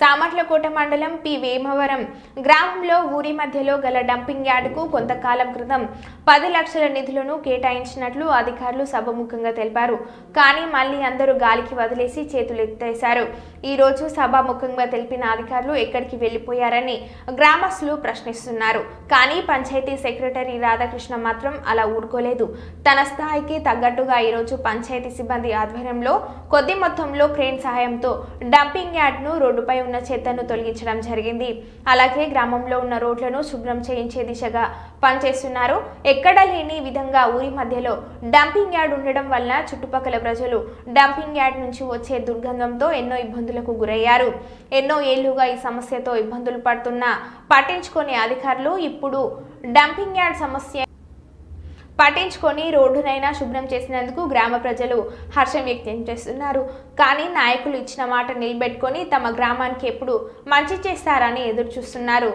సామర్లకోట మండలం పి. వేమవరం గ్రామంలో ఊరి మధ్యలో గల డంపింగ్ యార్డుకు కొంతకాలం క్రితం పది లక్షల నిధులను కేటాయించినట్లు అధికారులు సభముఖంగా తెలిపారు. కానీ మళ్ళీ అందరూ గాలికి వదిలేసి చేతులెత్తేశారు. ఈ రోజు సభాముఖంగా తెలిపిన అధికారులు ఎక్కడికి వెళ్ళిపోయారని గ్రామస్తులు ప్రశ్నిస్తున్నారు. కానీ పంచాయతీ సెక్రటరీ రాధాకృష్ణ మాత్రం అలా ఊరుకోలేదు. తన స్థాయికి తగ్గట్టుగా ఈరోజు పంచాయతీ సిబ్బంది ఆధ్వర్యంలో కొద్ది మొత్తంలో క్రేన్ సహాయంతో డంపింగ్ యార్డ్ను రోడ్డుపై ఉన్న చెత్తను తొలగించడం జరిగింది. అలాగే గ్రామంలో ఉన్న రోడ్లను శుభ్రం చేయించే దిశగా పనిచేస్తున్నారు. ఎక్కడ లేని విధంగా ఊరి మధ్యలో డంపింగ్ యార్డ్ ఉండడం వల్ల చుట్టుపక్కల ప్రజలు డంపింగ్ యార్డ్ నుంచి వచ్చే దుర్గంధంతో ఎన్నో ఇబ్బందులకు గురయ్యారు. ఎన్నో ఏళ్ళుగా ఈ సమస్యతో ఇబ్బందులు పడుతున్నా పట్టించుకునే అధికారులు ఇప్పుడు డంపింగ్ యార్డ్ సమస్య పట్టించుకొని రోడ్డునైనా శుభ్రం చేసినందుకు గ్రామ ప్రజలు హర్షం వ్యక్తం చేస్తున్నారు. కానీ నాయకులు ఇచ్చిన మాట నిలబెట్టుకొని తమ గ్రామానికి ఎప్పుడు మంచి చేస్తారని ఎదురు చూస్తున్నారు